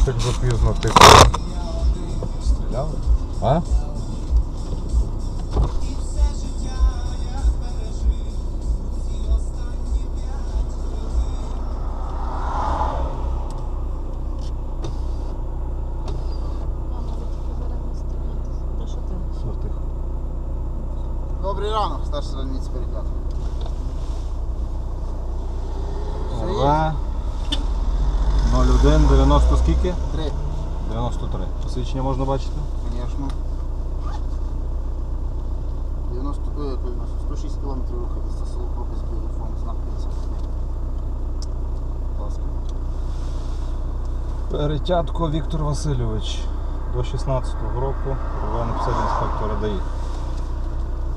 щось так запізно тихо. Типу. Стріляли? А? Добрий ранок, старший звольниці перекат. Ага. 01 90 скільки? Три, 93. Посвідчення можна бачити? звісно. 90, е, 90, 106 кілометрів рухатися, село Кропець, білий фон, знак 50. Будь ласка. Перетятко Віктор Васильович до 16-го року РВ написав інспектора ДАІ.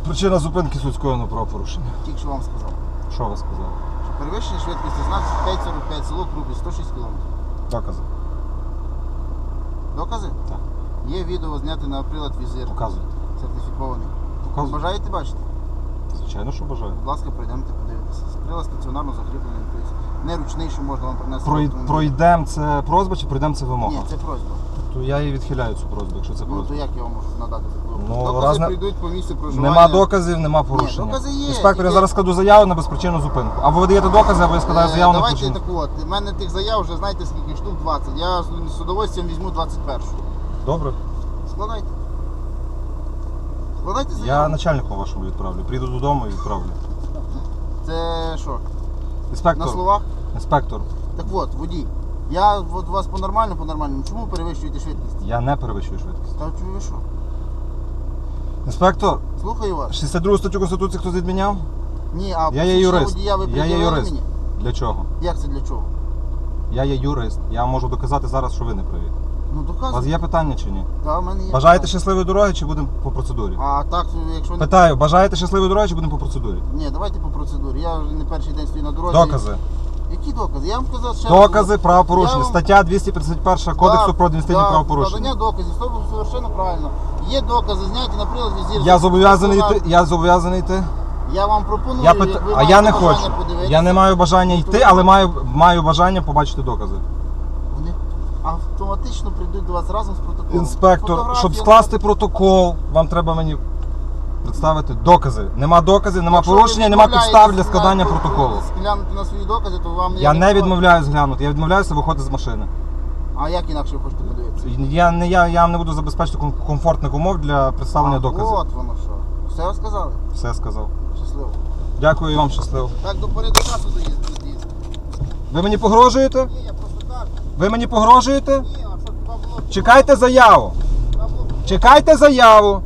Причина зупинки судського правопорушення. Тільки що вам сказав. Що ви сказали? Перевищення швидкості знак 545, село Крупі, 106 кілометрів. Докази. Докази? Так. Є відео зняте на прилад візир. Показуйте. Сертифікований. Показуйте. Бажаєте бачити? Звичайно, що бажаю. Будь ласка, пройдемте, подивитися. Прилад стаціонарно закріплений. тобто Не ручний, що можна вам принести. Прой... автомобіль. Пройдемо це просьба чи пройдемо це вимога? Ні, це просьба. То я її відхиляю цю просьбу, якщо це Ну то просьба. як я вам можу надати таку? Ну, Докази раз прийдуть по місцю проживання. Нема доказів, нема порушення. докази є, Інспектор, я тільки- зараз складу заяву на безпричинну зупинку. Або ви даєте докази, або я складаю Е, заяву на Давайте причину. таку от. У мене тих заяв вже знаєте скільки штук 20. Я з з удовольствием візьму 21. Добре. Складайте. Складайте заяву. Я начальнику вашому відправлю. Прийду додому і відправлю. Це що? На Інспектор. словах? Інспектор, Так от, водій. Я от вас по-нормальному, по-нормальному. Чому перевищуєте швидкість? я не перевищую швидкість. Та чую що? Інспектор, Слухаю вас. 62 статтю Конституції хтось відміняв? Ні, а Я є посвідчення юрист. водія ви Я є пред'явили юрист. мені? Для чого? Як це для чого? Я є юрист. Я можу доказати зараз, що ви не праві. Ну У вас доказуйте. є питання чи ні? Та, в мене є. Бажаєте питання. щасливої дороги чи будемо по процедурі? А так, якщо не... Питаю, бажаєте щасливої дороги чи будемо по процедурі? Ні, давайте по процедурі. Я вже не перший день стою на дорозі. Докази. Які докази? Я вам сказав раз. Докази Я правопорушення. вам- Стаття 251 Кодексу про адміністративні правопорушення. Подання доказів, все було совершенно правильно. Є докази, зняті на прилад візір. Я зобов'язаний йти. Я зобов'язаний йти. Я вам пропоную, Я як ви А маєте я не бажання хочу. подивитися. Я не маю бажання йти, але маю, маю бажання побачити докази. Вони автоматично прийдуть до вас разом з протоколом. Інспектор, Фотографія, щоб скласти протокол, вам треба мені представити докази. Нема доказів, нема Якщо ви порушення, нема підстав для відмовляєтесь складання протоколу. Глянути на свої докази, то вам Я не відмовляюсь глянути, я відмовляюся виходити з машини. А як інакше ви хочете подивитися? Я не я, я вам не буду забезпечити ком- комфортних умов для представлення А, доказів. От воно що. Все розказали? Все сказав. Щасливо. Дякую і вам щасливо. Так, до пори до часу доїздити. Ви мені погрожуєте? Ні, я просто кажу. Ви мені погрожуєте? Ні, а що хіба було? Чекайте заяву. Було? Чекайте заяву.